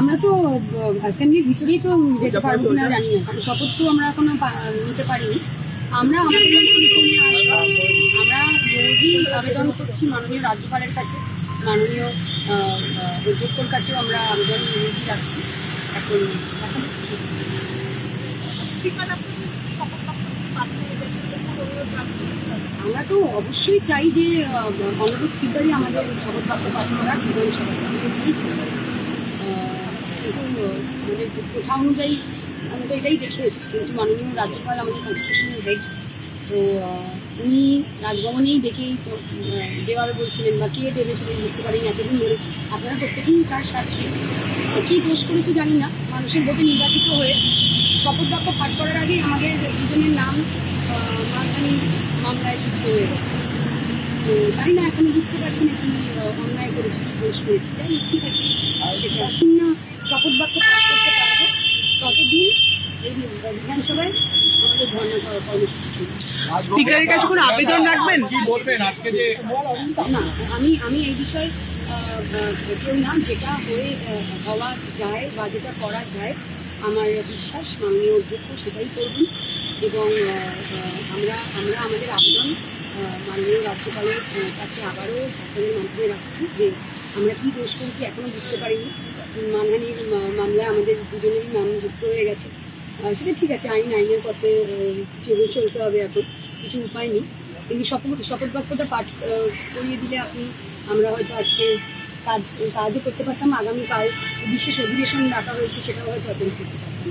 আমরা তো অ্যাসেম্বলির ভিতরেই তো যেতে পারব কিনা জানি না কারণ শপথ তো আমরা এখনও নিতে পারিনি। আমরা আমাদের। আমরা রোজই আবেদন করছি মাননীয় রাজ্যপালের কাছে মাননীয় অধ্যক্ষর কাছেও আমরা আবেদন রোজই যাচ্ছি এখন এখন আমরা তো অবশ্যই চাই যে অনারেবল স্পিকারই আমাদের শপথবাক্য পাঠ করা বিধানসভা আমরা দিয়েই চাই আহ, কিন্তু আহ, মানে প্রথা অনুযায়ী আমরা তো এটাই দেখে এসেছি কিন্তু মাননীয় রাজ্যপাল আমাদের কনস্টিটিউশনাল হেড তো উনি রাজভবনেই দেখেই তো আহ, বলছিলেন বা কে দেবে সেটা বুঝতে পারিনি এতদিন ধরে। আপনারা প্রত্যেকেই তার সাক্ষী কী দোষ করেছে জানি না মানুষের ভোটে নির্বাচিত হয়ে শপথ বাক্য পাঠ করার আগেই আমাদের দুজনের নাম মানহানি মামলায় যুক্ত হয়ে গেছে। তো জানি না এখনও বুঝতে পারছি না কি অন্যায় করেছি কি দোষ করেছি। যাই হোক, ঠিক আছে সেটা। না শপথ বাক্য পাঠ করতে পারব ততদিন এই বি- বিধানসভায় আমাদের ধর্ণা কর্মসূচি চলবে। স্পিকারের কাছে কোনো আবেদন রাখবেন? কি বলবেন আজকে যে না আমি আমি এই বিষয়ে কেউ না যেটা হয়ে হওয়া যায় বা যেটা করা যায় আমার বিশ্বাস মাননীয় অধ্যক্ষ সেটাই করবেন। এবং আমরা আমরা আমাদের আবেদন মাননীয় রাজ্যপালের কাছে আবারও আপনাদের মাধ্যমে রাখছি যে আমরা কী দোষ করেছি এখনও বুঝতে পারিনি। মানহানির মামলায় আমাদের দুজনেরই নাম যুক্ত হয়ে গেছে। সেটা ঠিক আছে, আইন, আইনের পথে চলতে হবে এখন, কিছু উপায় নেই। কিন্তু শপথ শপথ বাক্যটা পাঠ করিয়ে দিলে আপনি, আমরা হয়তো আজকে কাজ, কাজও করতে পারতাম। আগামীকাল বিশেষ অধিবেশন ডাকা হয়েছে, সেটাও হয়তো অ্যাটেন্ড করতে পারতাম।